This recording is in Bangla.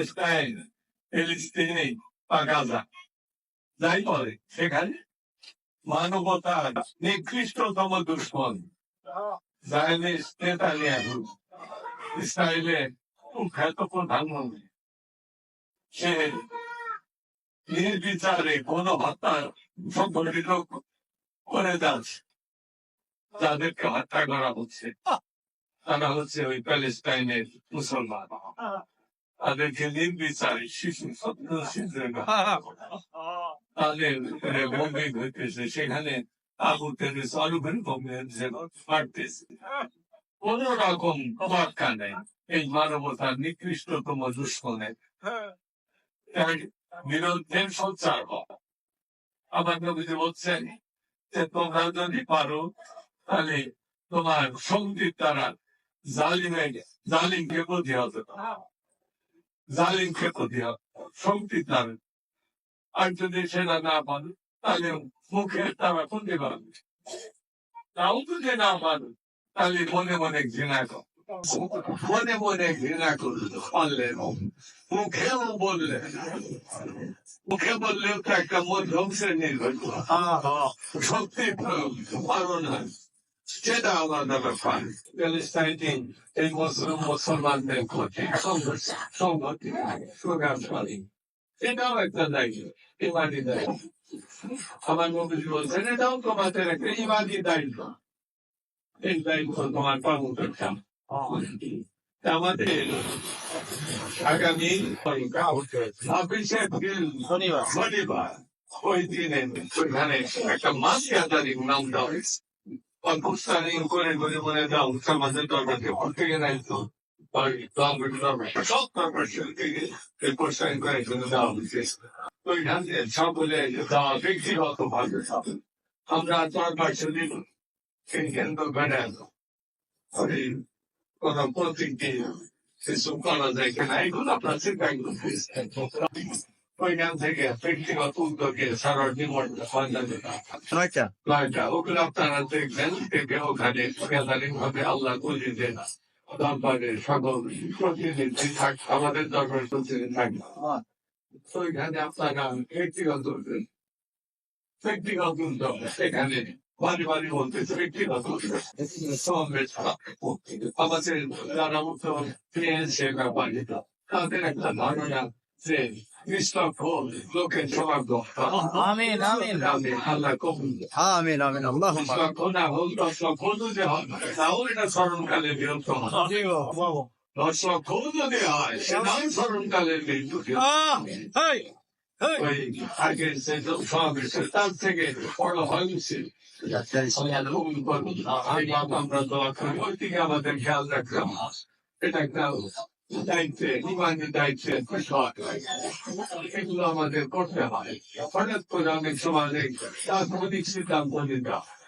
প্যালেস্টাইন ফিলিস্তিনি বা গাজা। যাই বলে, সেখানে মানবতার নিকৃষ্টতম দুশ্মন। প্রধানমন্ত্রী। সে নির্বিচারে কোন হত্যা সংগঠিত করে যাচ্ছে। যাদেরকে হত্যা করা হচ্ছে। তারা হচ্ছে ওই প্যালেস্টাইনের মুসলমান। তাদেরকে নির্বিচারে শিশু সত্য শিশু তাদের বোম্বে হইতেছে সেখানে আগুতের চালুকের বোম্বে কোন রকম নেই এই মানবতার নিকৃষ্টতম দুষ্কনের বিরুদ্ধে সোচ্চার হওয়া আমার নবীজি বলছেন যে তোমরা যদি পারো তাহলে তোমার সংগীত দ্বারা জালিমে জালিমকে প্রতিহত করো। জালিমকে প্রতিহত শক্তি দ্বারা আর যদি সেটা না পারো তাহলে মুখের তারা করতে পারবে তাও যদি না পারো তাহলে মনে মনে ঘৃণা কর। মনে মনে ঘৃণা করল পারলে মুখেও বললে মুখে বললেও তো একটা মধ্যম শ্রেণির হইতো শক্তি প্রয়োগ, পারো না। সেটা আলাদা ব্যাপার প্যালেস্টাইনে এই মুসলিম মুসলমানদের ক্ষতি সংঘর্ষ সংঘটি প্রকাশকারী এটাও একটা দায়িত্ব ইমানি দায়িত্ব আমার নবীজি বলছেন এটাও তোমাদের একটা ইমানি দায়িত্ব এই দায়িত্ব তোমার পালন করতে। আমাদের আগামী ছাব্বিশে শনিবার শনিবার ওই দিনে ওইখানে একটা মাসিয়া তারিখ নাম দেওয়া হয়েছে পাকিস্তানি করে করে মনে দাও মুসলমানদের দরবারকে ভর্তি নাই তো সব দরবার থেকে প্রস্তাব করে জন্য দেওয়া হয়েছে ওইখান থেকে সকলে দেওয়া ব্যক্তিগত ভাবে আমরা দরবার শুনি সেই কেন্দ্র বেড়ে ওই কোন প্রতীকী সেসব করা যায় কিনা এগুলো আপনার চিন্তা করতে ওইখান থেকে ব্যক্তিগত উদ্যোগে সারা জীবন নয়টা নয়টা ওগুলো আপনারা দেখবেন দেখে ওখানে কেদারিং ভাবে আল্লাহ করে দেন। দরবারে সকল প্রতিনিধি থাক আমাদের দরবার প্রতিনিধি থাকবে ওইখানে আপনারা ব্যক্তিগত ব্যক্তিগত উদ্যোগ সেখানে বাড়ি বাড়ি বলতে ব্যক্তিগত সমাবেশ আমাদের যারা ব্যাপারে তাদের একটা ধারণা আমিন আমিন আল্লাহ কবুল আমিন আমিন আল্লাহ যদি হয় এটা স্মরণকালে বিরক্ত হয় যদি হয় সেটাও ওই আগের তার থেকে বড় হয়েছে আমরা দোয়া করি ওই আমাদের খেয়াল রাখলাম এটা একটা দায়িত্বে ইমানি দায়িত্বে বিষয় এগুলো আমাদের করতে হয় হঠাৎ করে অনেক সময় রাজনৈতিক সিদ্ধান্ত নিতে হয়